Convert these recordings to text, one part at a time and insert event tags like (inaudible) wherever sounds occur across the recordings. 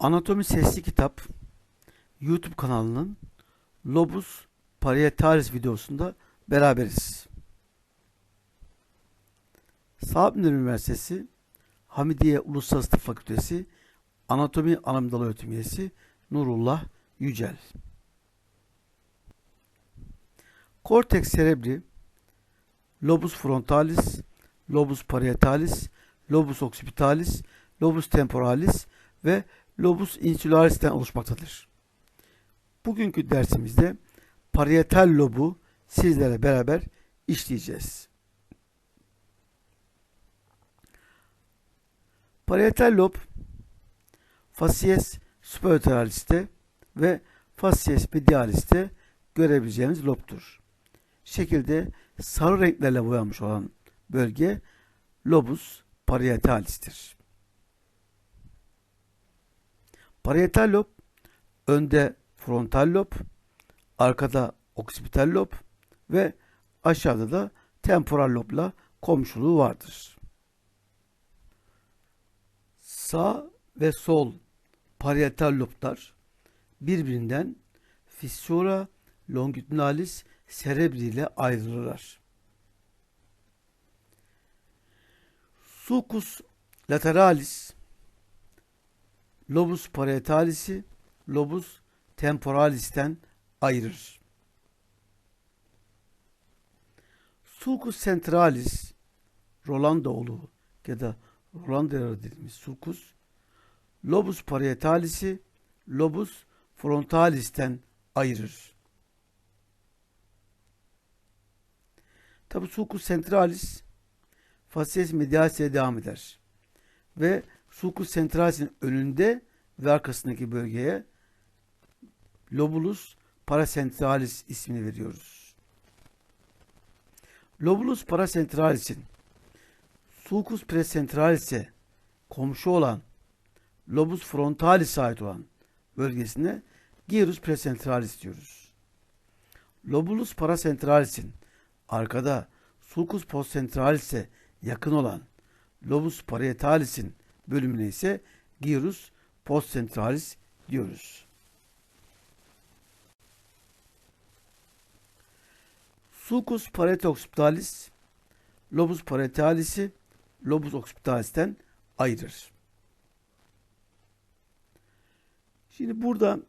Anatomi Sesli Kitap YouTube kanalının Lobus Parietalis videosunda beraberiz. Sabancı Üniversitesi Hamidiye Uluslararası Tıp Fakültesi Anatomi Anam Dalı Öğretim Üyesi Nurullah Yücel. Cortex cerebri, lobus frontalis, lobus parietalis, lobus occipitalis, lobus temporalis ve lobus insularis'ten oluşmaktadır. Bugünkü dersimizde parietal lobu sizlere beraber işleyeceğiz. Parietal lob facies superioralis'te ve facies medialis'te görebileceğimiz lobtur. Şekilde sarı renklerle boyanmış olan bölge lobus parietalis'tir. Parietal lob önde frontal lob, arkada oksipital lob ve aşağıda da temporal lobla komşuluğu vardır. Sağ ve sol parietal loblar birbirinden fissura longitudinalis cerebri ile ayrılırlar. Sulcus lateralis lobus parietalis'i lobus temporalis'ten ayırır. Sulcus centralis Rolandoğlu ya da Rolandera dediğimiz sulcus lobus parietalis'i lobus frontalis'ten ayırır. Tabi sulcus centralis facies medialis'e devam eder. Ve sulcus centralis'in önünde ve arkasındaki bölgeye lobulus paracentralis ismini veriyoruz. Lobulus paracentralis'in sulcus precentralis'e komşu olan lobus frontalis'e ait olan bölgesine gyrus precentralis diyoruz. Lobulus paracentralis'in arkada sulcus postcentralis'e yakın olan lobus parietalis'in bölümüne ise gyrus postcentralis diyoruz. Sulcus parietoccipitalis lobus parietalis'i lobus occipitalis'ten ayırır. Şimdi burada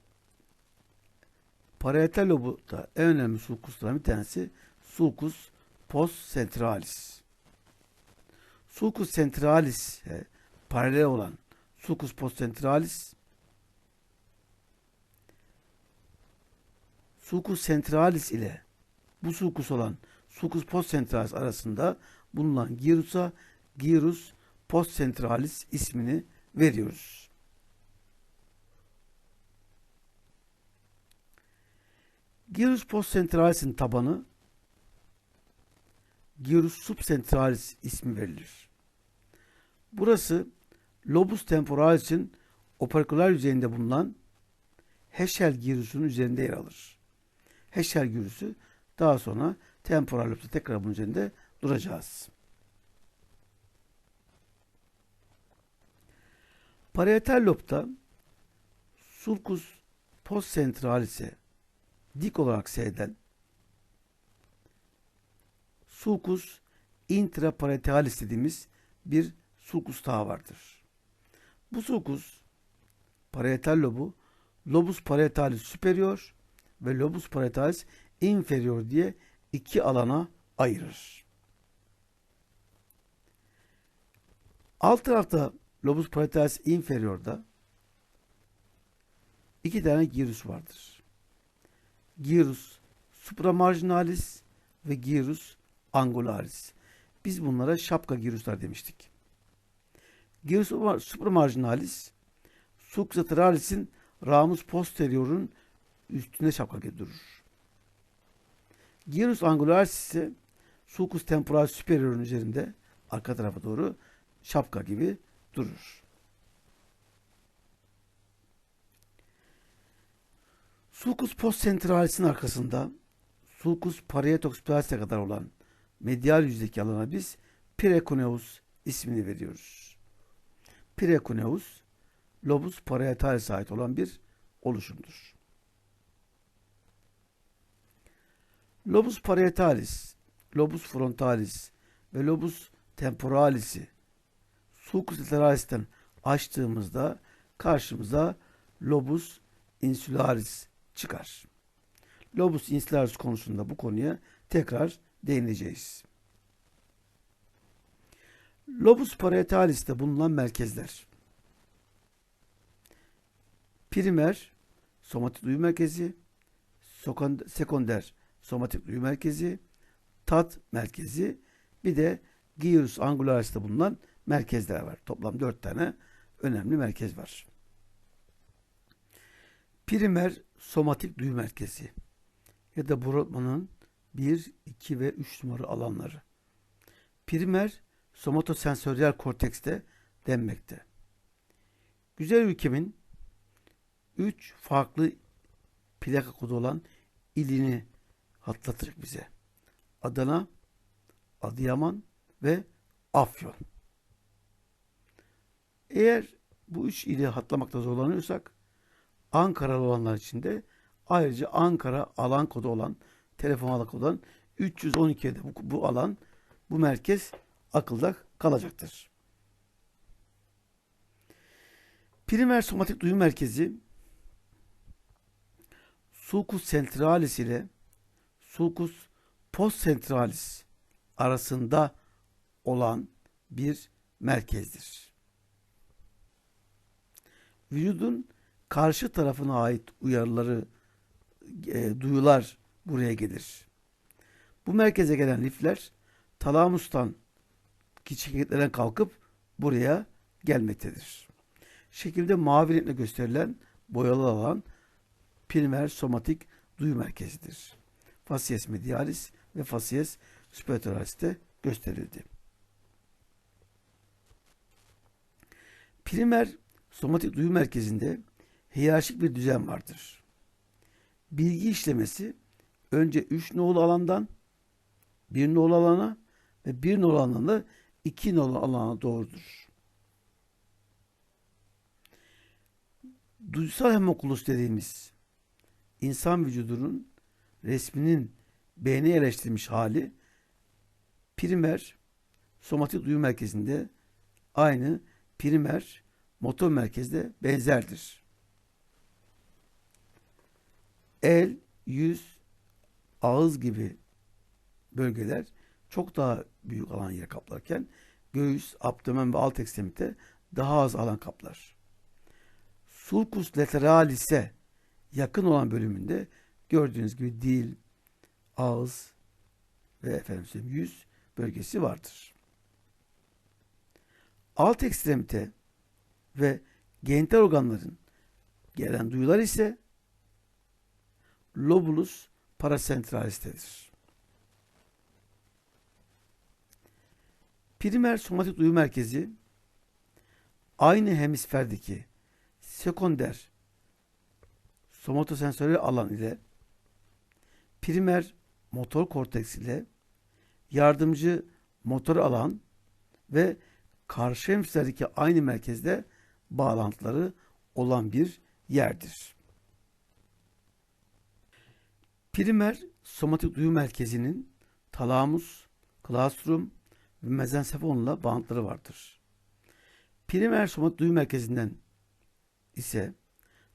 parietal lobutta en önemli sulcuslardan bir tanesi sulcus postcentralis. Sulcus centralis paralel olan sulcus postcentralis sulcus centralis ile bu sulcus olan sulcus postcentralis arasında bulunan girusa gyrus postcentralis ismini veriyoruz. Gyrus postcentralis'in tabanı gyrus subcentralis ismi verilir. Burası lobus temporalis'in operkular yüzeyinde bulunan Heschel girusunun üzerinde yer alır. Heschel girusu daha sonra temporal lobda tekrar bunun üzerinde duracağız. Parietal lobda sulcus postcentralis'e dik olarak seyreden sulcus intraparietalis dediğimiz bir sulcus tağı vardır. Bu sulcus parietal lobu lobus parietalis superior ve lobus parietalis inferior diye iki alana ayırır. Alt tarafta lobus parietalis inferior'da iki tane gyrus vardır. Gyrus supramarginalis ve gyrus angularis. Biz bunlara şapka gyruslar demiştik. Gyrus supramarginalis sulcus lateralis'in ramus posterior'un üstünde şapka durur. Gyrus angularis ise sulcus temporalis superior'un üzerinde arka tarafa doğru şapka gibi durur. Sulcus postcentralis'in arkasında sulcus parietoccipitalis'e kadar olan medial yüzdeki alana biz precuneus ismini veriyoruz. Precuneus lobus parietalis ait olan bir oluşumdur. Lobus parietalis, lobus frontalis ve lobus temporalis'i sulcus lateralis'ten açtığımızda karşımıza lobus insularis çıkar. Lobus insularis konusunda bu konuya tekrar değineceğiz. Lobus parietalis'te bulunan merkezler. Primer somatik duyu merkezi, sekonder somatik duyu merkezi, tat merkezi, bir de gyrus angularis'te bulunan merkezler var. Toplam dört tane önemli merkez var. Primer somatik duyu merkezi ya da Brodmann'ın 1, 2 ve 3 numara alanları. Primer somatosensöriyel kortekste denmekte. Güzel ülkemin 3 farklı plaka kodu olan ilini hatırlatır bize. Adana, Adıyaman ve Afyon. Eğer bu üç ili hatlamakta zorlanıyorsak Ankaralı olanlar için de ayrıca Ankara alan kodu olan telefon alan kodu olan 312'de bu, bu alan bu merkez akılda kalacaktır. Primer somatik duyum merkezi sulcus centralis ile sulcus postcentralis arasında olan bir merkezdir. Vücudun karşı tarafına ait uyarıları, e, duyular buraya gelir. Bu merkeze gelen lifler talamustan çekirdeklerden kalkıp buraya gelmektedir. Şekilde mavi renkle gösterilen boyalı alan primer somatik duyu merkezidir. Facies medialis ve facies superioralis'te gösterildi. Primer somatik duyu merkezinde hiyerarşik bir düzen vardır. Bilgi işlemesi önce 3 nolu alandan 1 nolu alana ve 1 nolu alandan da 2 nolu alana doğrudur. Duysal hemokulus dediğimiz insan vücudunun resminin beyne yerleştirilmiş hali primer somatik duyu merkezinde aynı primer motor merkezde benzerdir. El, yüz, ağız gibi bölgeler çok daha büyük alan yer kaplarken göğüs, abdomen ve alt ekstremite daha az alan kaplar. Sulcus lateralis'e yakın olan bölümünde gördüğünüz gibi dil, ağız ve efendim yüz bölgesi vardır. Alt ekstremite ve genital organların gelen duyular ise lobulus paracentralistedir. Primer somatik duyu merkezi aynı hemisferdeki sekonder somatosensörel alan ile primer motor korteks ile yardımcı motor alan ve karşı hemisferdeki aynı merkezde bağlantıları olan bir yerdir. Primer somatik duyu merkezinin talamus, klastrum ve mezensefalonla bağlantıları vardır. Primer somatik duyu merkezinden ise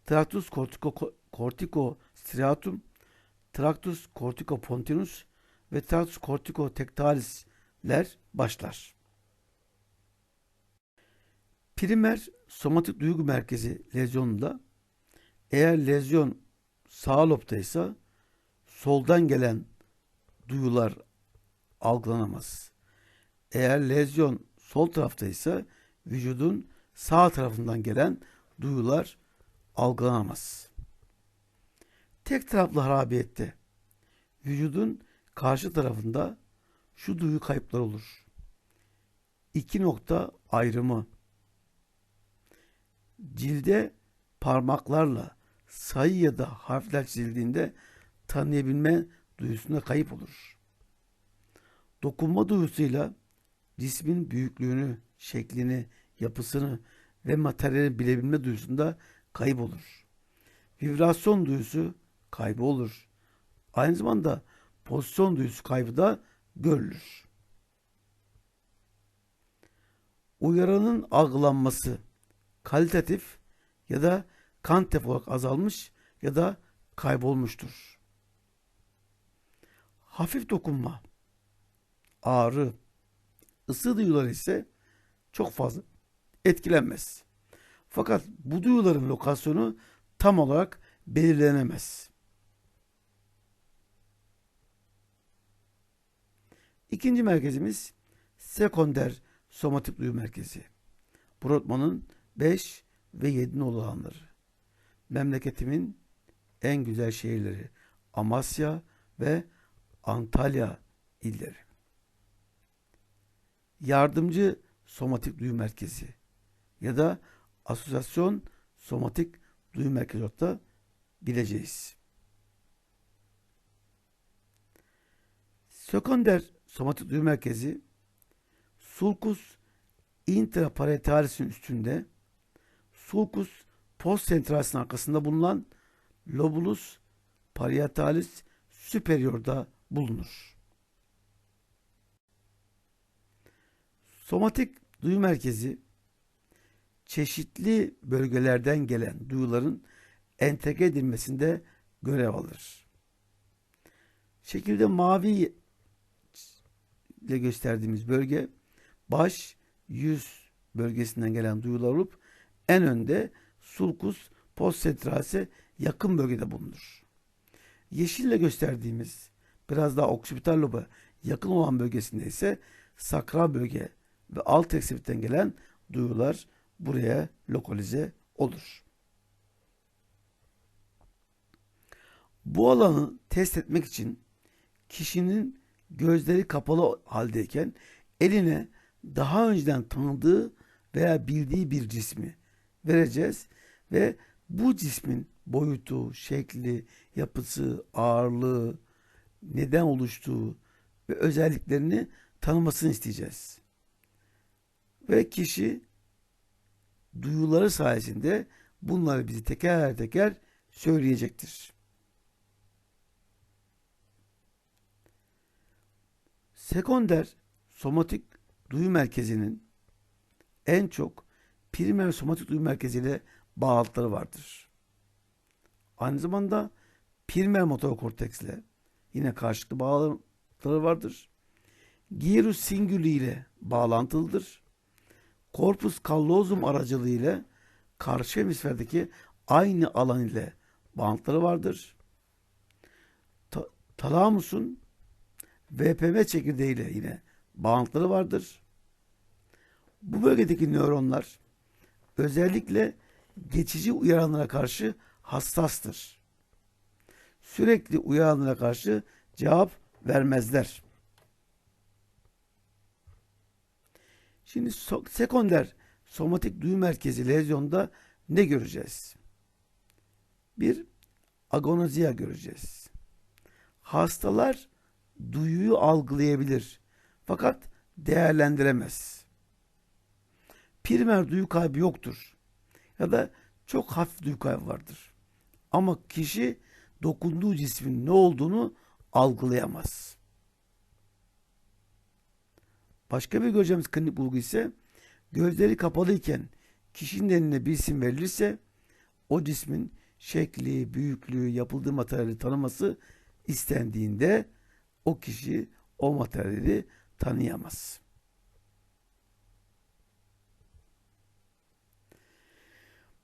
Tractus cortico, cortico striatum, Tractus cortico pontinus ve Tractus cortico tectalisler başlar. Primer somatik duygu merkezi lezyonunda eğer lezyon sağ lobdaysa soldan gelen duyular algılanamaz. Eğer lezyon sol taraftaysa vücudun sağ tarafından gelen duyular algılanamaz. Tek taraflı harabiyette vücudun karşı tarafında şu duyu kayıpları olur. İki nokta ayrımı. Cilde parmaklarla sayı ya da harfler çizildiğinde tanıyabilme duyusunda kayıp olur. Dokunma duyusuyla cismin büyüklüğünü, şeklini, yapısını ve materyali bilebilme duyusunda kaybolur. Vibrasyon duyusu kaybı olur. Aynı zamanda pozisyon duyusu kaybı da görülür. Uyaranın algılanması kalitatif ya da kantef olarak azalmış ya da kaybolmuştur. Hafif dokunma, ağrı, ısı duyuları ise çok fazla etkilenmez. Fakat bu duyuların lokasyonu tam olarak belirlenemez. İkinci merkezimiz sekonder somatik duyu merkezi. Brotman'ın 5 ve 7 nolu alanları. Memleketimin en güzel şehirleri Amasya ve Antalya illeri. Yardımcı somatik duyu merkezi ya da asosyasyon somatik duyu merkezi olarak da bileceğiz. Sekonder somatik duyu merkezi sulcus intraparetalis'in üstünde sulcus postcentralis'in arkasında bulunan lobulus parietalis superior'da bulunur. Somatik duyu merkezi çeşitli bölgelerden gelen duyuların entegre edilmesinde görev alır. Şekilde mavi ile gösterdiğimiz bölge baş, yüz bölgesinden gelen duyular olup en önde sulcus postcentralse yakın bölgede bulunur. Yeşille gösterdiğimiz biraz daha oksipital loba yakın olan bölgesinde ise sakral bölge ve alt eksipitten gelen duyular buraya lokalize olur. Bu alanı test etmek için kişinin gözleri kapalı haldeyken eline daha önceden tanıdığı veya bildiği bir cismi vereceğiz ve bu cismin boyutu, şekli, yapısı, ağırlığı, neden oluştuğu ve özelliklerini tanımasını isteyeceğiz. Ve kişi duyuları sayesinde bunları bizi teker teker söyleyecektir. Sekonder somatik duyu merkezinin en çok primer somatik duyu merkeziyle bağlantıları vardır. Aynı zamanda primer motor korteksle yine karşılıklı bağlantıları vardır. Gyrus singuli ile bağlantılıdır. Corpus callosum aracılığıyla karşı hemisferdeki aynı alan ile bağlantıları vardır. Ta talamusun VPM çekirdeği ile yine bağlantıları vardır. Bu bölgedeki nöronlar özellikle geçici uyaranlara karşı hassastır. Sürekli uyaranlara karşı cevap vermezler. Şimdi so sekonder somatik duyu merkezi lezyonda ne göreceğiz? Bir agonozia göreceğiz. Hastalar duyuyu algılayabilir fakat değerlendiremez. Primer duyu kaybı yoktur ya da çok hafif duyu kaybı vardır. Ama kişi dokunduğu cismin ne olduğunu algılayamaz. Başka bir göreceğimiz klinik bulgu ise gözleri kapalıyken kişinin eline bir isim verilirse o cismin şekli, büyüklüğü, yapıldığı materyali tanıması istendiğinde o kişi o materyali tanıyamaz.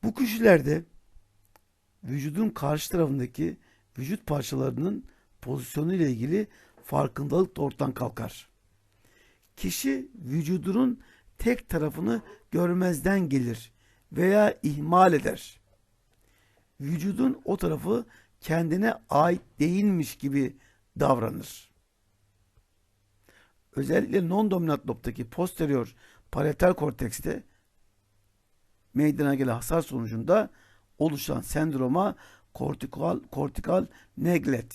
Bu kişilerde vücudun karşı tarafındaki vücut parçalarının pozisyonu ile ilgili farkındalık da ortadan kalkar. Kişi vücudunun tek tarafını görmezden gelir veya ihmal eder. Vücudun o tarafı kendine ait değilmiş gibi davranır. Özellikle non-dominant lobdaki posterior parietal kortekste meydana gelen hasar sonucunda oluşan sendroma kortikal, kortikal neglect,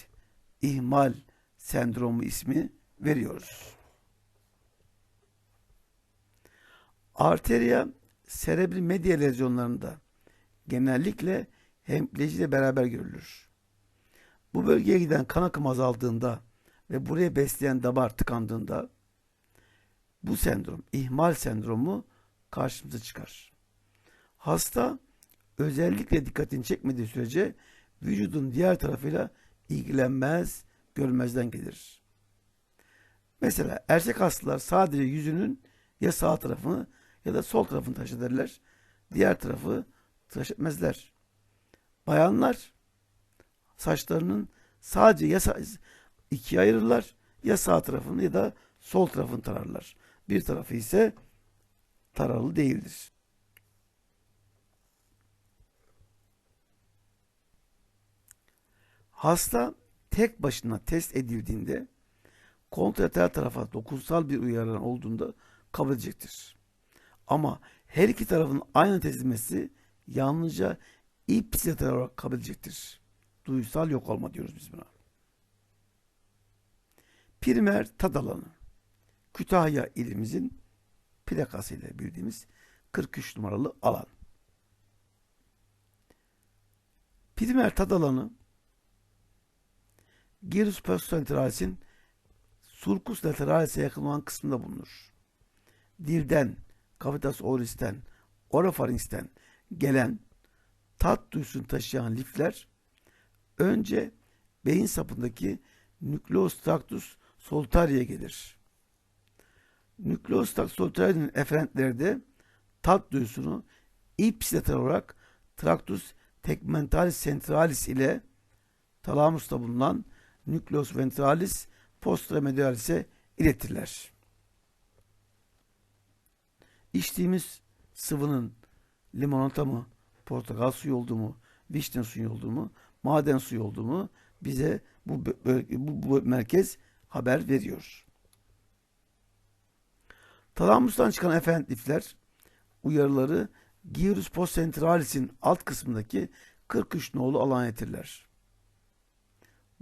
ihmal sendromu ismi veriyoruz. Arteria serebral medya lezyonlarında genellikle hemipleji ile beraber görülür. Bu bölgeye giden kan akımı azaldığında ve buraya besleyen damar tıkandığında bu sendrom, ihmal sendromu karşımıza çıkar. Hasta özellikle dikkatini çekmediği sürece vücudun diğer tarafıyla ilgilenmez, görmezden gelir. Mesela erkek hastalar sadece yüzünün ya sağ tarafını ya da sol tarafını tıraş ederler. Diğer tarafı tıraş etmezler. Bayanlar saçlarının sadece ya ikiye ayırırlar ya sağ tarafını ya da sol tarafını tararlar. Bir tarafı ise taralı değildir. Hasta tek başına test edildiğinde kontralateral tarafa dokunsal bir uyarı olduğunda kabul edecektir. Ama her iki tarafın aynı test edilmesi yalnızca ipsilateral olarak kabul edecektir. Duysal yok olma diyoruz biz buna. Primer tad alanı. Kütahya ilimizin plakasıyla bildiğimiz 43 numaralı alan. Primer tad alanı Gyrus postcentralis'in sulcus lateralis'e yakın olan kısmında bulunur. Dilden, cavitas oris'ten, oropharynx'ten gelen tat duysunu taşıyan lifler önce beyin sapındaki nükleus tractus solitaria'ya gelir. Nükleus tractus solitaria'nın eferentleri de tat duyusunu ipsilateral olarak tractus tegmentalis centralis ile talamusta bulunan nükleus ventralis postremedialis'e iletirler. İçtiğimiz sıvının limonata mı, portakal suyu olduğu mu, vişne suyu olduğu mu, maden suyu olduğu mu bize bu, bu, bu merkez haber veriyor. Talamustan çıkan efentlifler uyarıları gyrus postcentralis'in alt kısmındaki 43 nolu alan getirler.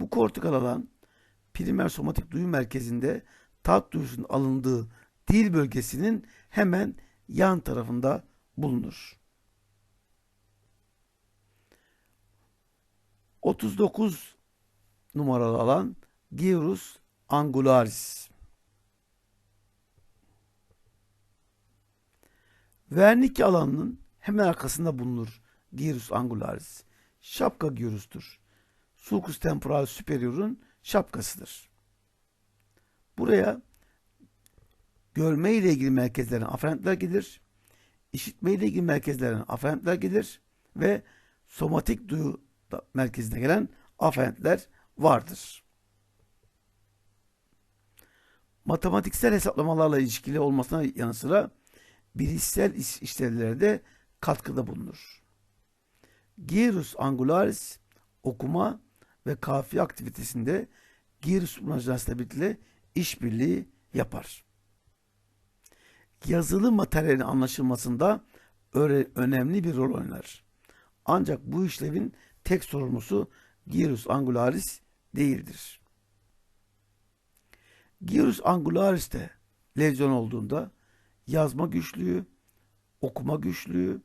Bu kortikal alan primer somatik duyu merkezinde tat duyusunun alındığı dil bölgesinin hemen yan tarafında bulunur. 39 numaralı alan Gyrus angularis. Wernicke alanının hemen arkasında bulunur Gyrus angularis. Şapka gyrustur. Sulcus temporalis superior'un şapkasıdır. Buraya görme ile ilgili merkezlerin aferentler gelir. işitme ile ilgili merkezlerin aferentler gelir ve somatik duyu merkezine gelen aferentler vardır. Matematiksel hesaplamalarla ilişkili olmasına yanı sıra bilişsel işlevlerde katkıda bulunur. Gyrus angularis okuma ve kafiye aktivitesinde gyrus imajinasyonla birlikte işbirliği yapar. Yazılı materyalin anlaşılmasında önemli bir rol oynar. Ancak bu işlevin tek sorumlusu gyrus angularis değildir. Gyrus angularis'te lezyon olduğunda yazma güçlüğü, okuma güçlüğü,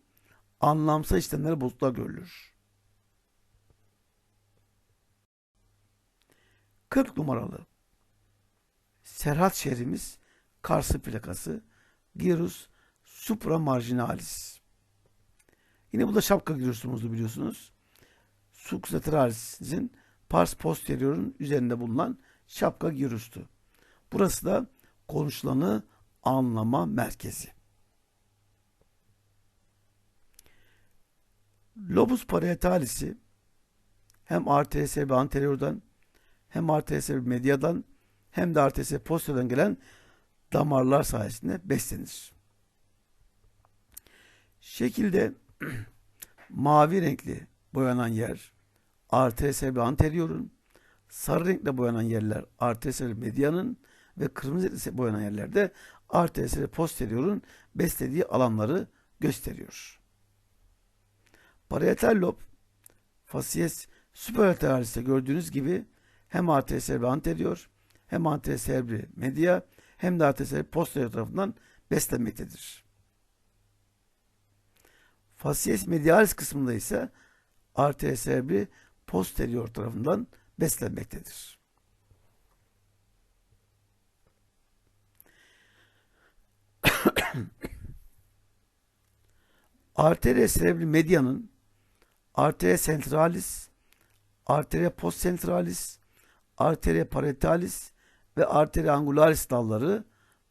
anlamsal işlemlere bozukluklar görülür. 40 numaralı Serhat şehrimiz Karsı plakası Gyrus supramarginalis. Yine bu da şapka gyrusumuzdu biliyorsunuz. Succlateralis'in pars posterior'un üzerinde bulunan şapka gyrustu. Burası da konuşulanı anlama merkezi. Lobus parietalis'i hem arteris ve anteriordan hem arteris medyadan hem de arteris posteriordan gelen damarlar sayesinde beslenir. Şekilde (clears throat) mavi renkli boyanan yer arteris anteriorun, sarı renkle boyanan yerler arteris medyanın ve kırmızı renkle boyanan yerlerde arteris posteriorun beslediği alanları gösteriyor. Parietal lob facies superlateralis'te gördüğünüz gibi hem arteria cerebri anterior hem arteria cerebri media hem de cerebri posterior tarafından beslenmektedir. Facies medialis kısmında ise arteria cerebri posterior tarafından beslenmektedir. Arteria cerebri medianın arteria centralis, arteria postcentralis, arteria parietalis ve arteria angularis dalları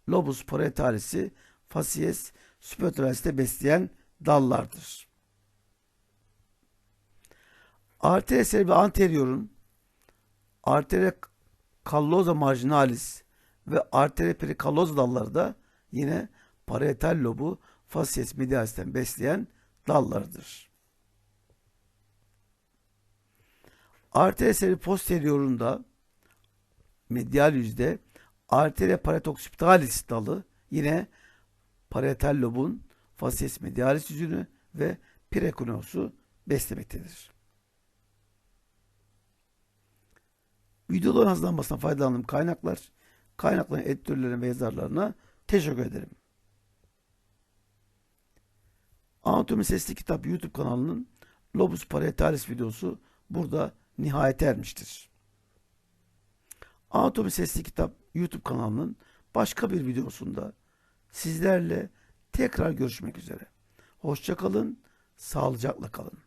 lobus parietalis'i facies sublateralis'te besleyen dallardır. Arteria cerebri anteriorun arteria callosa marginalis ve arteria perikallosa dalları da yine parietal lobu facies medialis'ten besleyen dallardır. Arteria cerebri posteriorunda medial yüzde arteria paretoccipitalis dalı yine parietal lobun facies medialis yüzünü ve prekonosu beslemektedir. Videoların hazırlanmasına faydalandığım kaynaklar, kaynakların editörlerine ve yazarlarına teşekkür ederim. Anatomi Sesli Kitap YouTube kanalının Lobus Parietalis videosu burada nihayete ermiştir. Anatomi Sesli Kitap YouTube kanalının başka bir videosunda sizlerle tekrar görüşmek üzere. Hoşçakalın, sağlıcakla kalın.